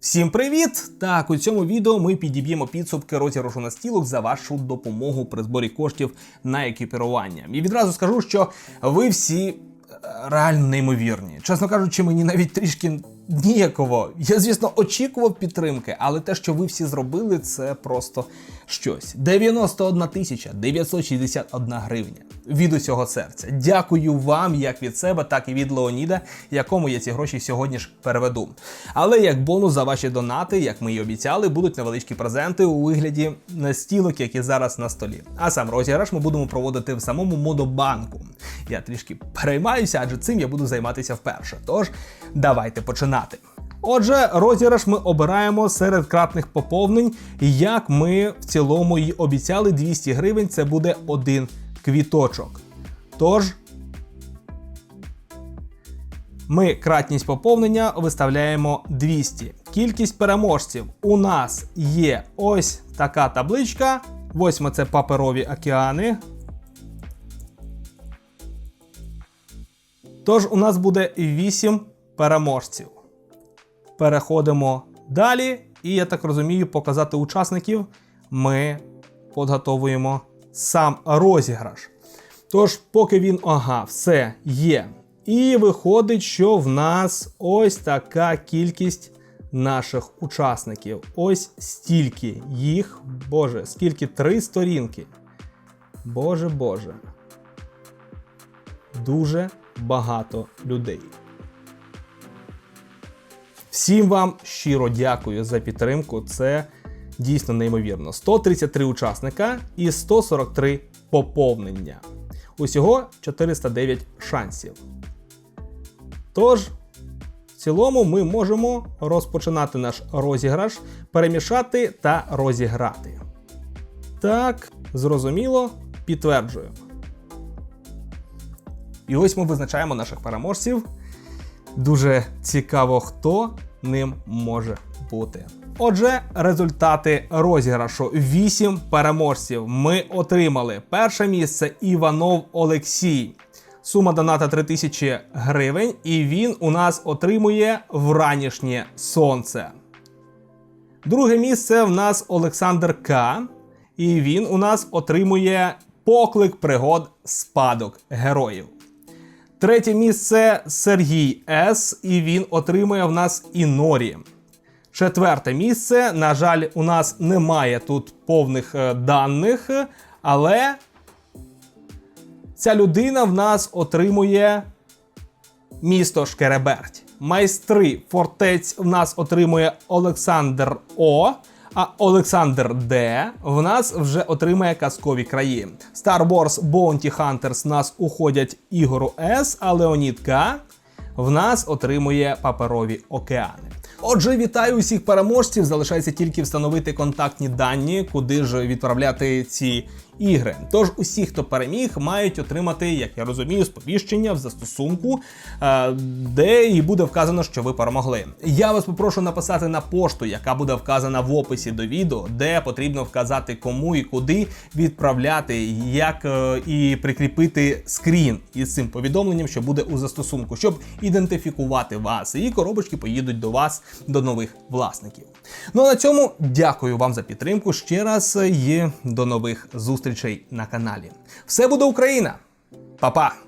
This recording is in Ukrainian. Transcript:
Всім привіт! Так, у цьому відео ми підіб'ємо підсумки розіграшу настілок за вашу допомогу при зборі коштів на екіпірування. І відразу скажу, що ви всі е, реально неймовірні. Чесно кажучи, мені навіть трішки ніяково. Я, звісно, очікував підтримки, але те, що ви всі зробили, це просто щось. 91 тисяча 961 гривня. Від усього серця. Дякую вам як від себе, так і від Леоніда, якому я ці гроші сьогодні ж переведу. Але як бонус за ваші донати, як ми і обіцяли, будуть невеличкі презенти у вигляді настілок, які зараз на столі. А сам розіграш ми будемо проводити в самому модобанку. Я трішки переймаюся, адже цим я буду займатися вперше. Тож давайте починати. Отже, розіграш ми обираємо серед кратних поповнень, як ми в цілому і обіцяли 200 гривень. Це буде один квіточок. Тож ми кратність поповнення виставляємо 200. Кількість переможців у нас є ось така табличка. Восьма це паперові океани. Тож у нас буде 8 переможців. Переходимо далі, і я так розумію, показати учасників ми підготовуємо сам розіграш. Тож, поки він, ага, все є. І виходить, що в нас ось така кількість наших учасників. Ось стільки їх, Боже, скільки три сторінки. Боже Боже. Дуже багато людей. Всім вам щиро дякую за підтримку. Це дійсно неймовірно. 133 учасника і 143 поповнення. Усього 409 шансів. Тож, в цілому, ми можемо розпочинати наш розіграш, перемішати та розіграти. Так, зрозуміло, підтверджую. І ось ми визначаємо наших переможців. Дуже цікаво, хто ним може бути. Отже, результати розіграшу: 8 переможців. Ми отримали перше місце Іванов Олексій. Сума доната 3000 гривень, і він у нас отримує вранішнє сонце. Друге місце в нас Олександр К. І він у нас отримує поклик пригод спадок героїв. Третє місце Сергій С. І він отримує в нас Інорі. Четверте місце. На жаль, у нас немає тут повних е, даних, але ця людина в нас отримує місто Шкереберть. Майстри фортець в нас отримує Олександр О. А Олександр Д в нас вже отримає казкові краї. Star Wars Bounty Hunters нас уходять Ігору С, а Леонід К в нас отримує паперові океани. Отже, вітаю усіх переможців. Залишається тільки встановити контактні дані, куди ж відправляти ці ігри. Тож усі, хто переміг, мають отримати, як я розумію, сповіщення в застосунку, е, де і буде вказано, що ви перемогли. Я вас попрошу написати на пошту, яка буде вказана в описі до відео, де потрібно вказати кому і куди відправляти, як е, і прикріпити скрін із цим повідомленням, що буде у застосунку, щоб ідентифікувати вас. І коробочки поїдуть до вас, до нових власників. Ну а на цьому дякую вам за підтримку ще раз і до нових зустрічей на каналі. Все буде Україна! Па-па!